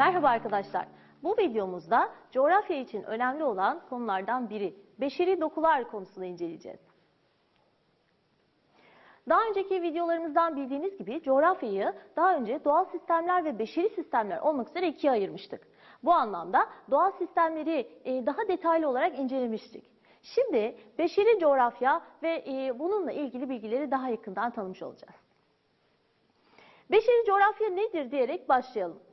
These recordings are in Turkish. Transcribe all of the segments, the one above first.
Merhaba arkadaşlar. Bu videomuzda coğrafya için önemli olan konulardan biri beşeri dokular konusunu inceleyeceğiz. Daha önceki videolarımızdan bildiğiniz gibi coğrafyayı daha önce doğal sistemler ve beşeri sistemler olmak üzere ikiye ayırmıştık. Bu anlamda doğal sistemleri e, daha detaylı olarak incelemiştik. Şimdi beşeri coğrafya ve e, bununla ilgili bilgileri daha yakından tanımış olacağız. Beşeri coğrafya nedir diyerek başlayalım.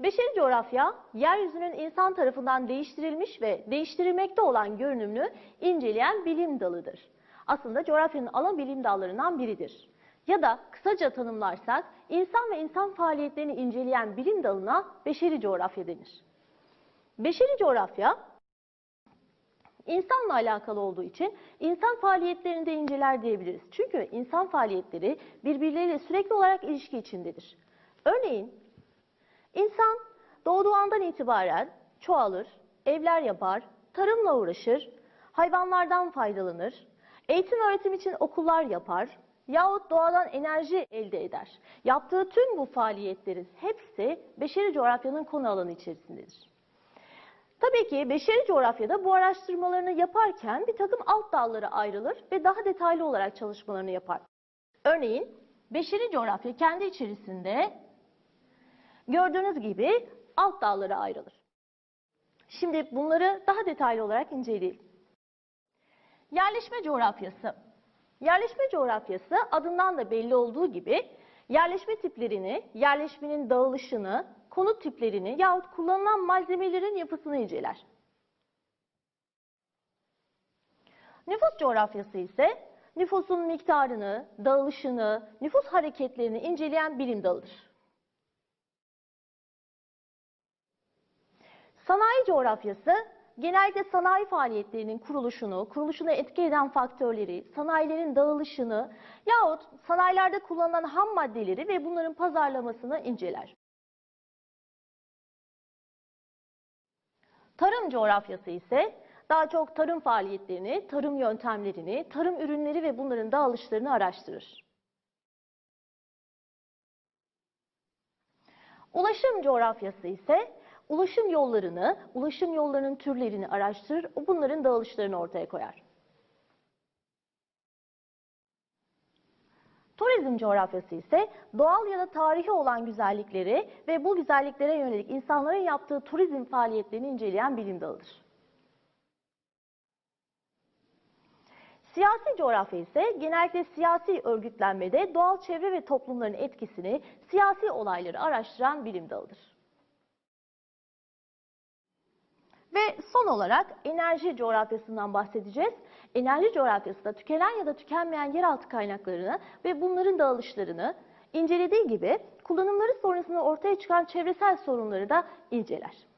Beşeri coğrafya, yeryüzünün insan tarafından değiştirilmiş ve değiştirilmekte olan görünümünü inceleyen bilim dalıdır. Aslında coğrafyanın ana bilim dallarından biridir. Ya da kısaca tanımlarsak, insan ve insan faaliyetlerini inceleyen bilim dalına beşeri coğrafya denir. Beşeri coğrafya, insanla alakalı olduğu için insan faaliyetlerini de inceler diyebiliriz. Çünkü insan faaliyetleri birbirleriyle sürekli olarak ilişki içindedir. Örneğin insan doğduğu andan itibaren çoğalır, evler yapar, tarımla uğraşır, hayvanlardan faydalanır, eğitim öğretim için okullar yapar yahut doğadan enerji elde eder. Yaptığı tüm bu faaliyetlerin hepsi beşeri coğrafyanın konu alanı içerisindedir. Tabii ki beşeri coğrafyada bu araştırmalarını yaparken bir takım alt dallara ayrılır ve daha detaylı olarak çalışmalarını yapar. Örneğin beşeri coğrafya kendi içerisinde gördüğünüz gibi alt dallara ayrılır. Şimdi bunları daha detaylı olarak inceleyelim. Yerleşme coğrafyası. Yerleşme coğrafyası adından da belli olduğu gibi yerleşme tiplerini, yerleşmenin dağılışını, konut tiplerini yahut kullanılan malzemelerin yapısını inceler. Nüfus coğrafyası ise nüfusun miktarını, dağılışını, nüfus hareketlerini inceleyen bilim dalıdır. Sanayi coğrafyası genelde sanayi faaliyetlerinin kuruluşunu, kuruluşuna etki eden faktörleri, sanayilerin dağılışını yahut sanayilerde kullanılan ham maddeleri ve bunların pazarlamasını inceler. Tarım coğrafyası ise daha çok tarım faaliyetlerini, tarım yöntemlerini, tarım ürünleri ve bunların dağılışlarını araştırır. Ulaşım coğrafyası ise ulaşım yollarını, ulaşım yollarının türlerini araştırır, bunların dağılışlarını ortaya koyar. Turizm coğrafyası ise doğal ya da tarihi olan güzellikleri ve bu güzelliklere yönelik insanların yaptığı turizm faaliyetlerini inceleyen bilim dalıdır. Siyasi coğrafya ise genellikle siyasi örgütlenmede doğal çevre ve toplumların etkisini, siyasi olayları araştıran bilim dalıdır. Son olarak enerji coğrafyasından bahsedeceğiz. Enerji coğrafyası da tükenen ya da tükenmeyen yeraltı kaynaklarını ve bunların dağılışlarını incelediği gibi kullanımları sonrasında ortaya çıkan çevresel sorunları da inceler.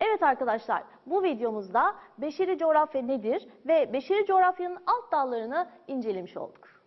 Evet arkadaşlar bu videomuzda beşeri coğrafya nedir ve beşeri coğrafyanın alt dallarını incelemiş olduk.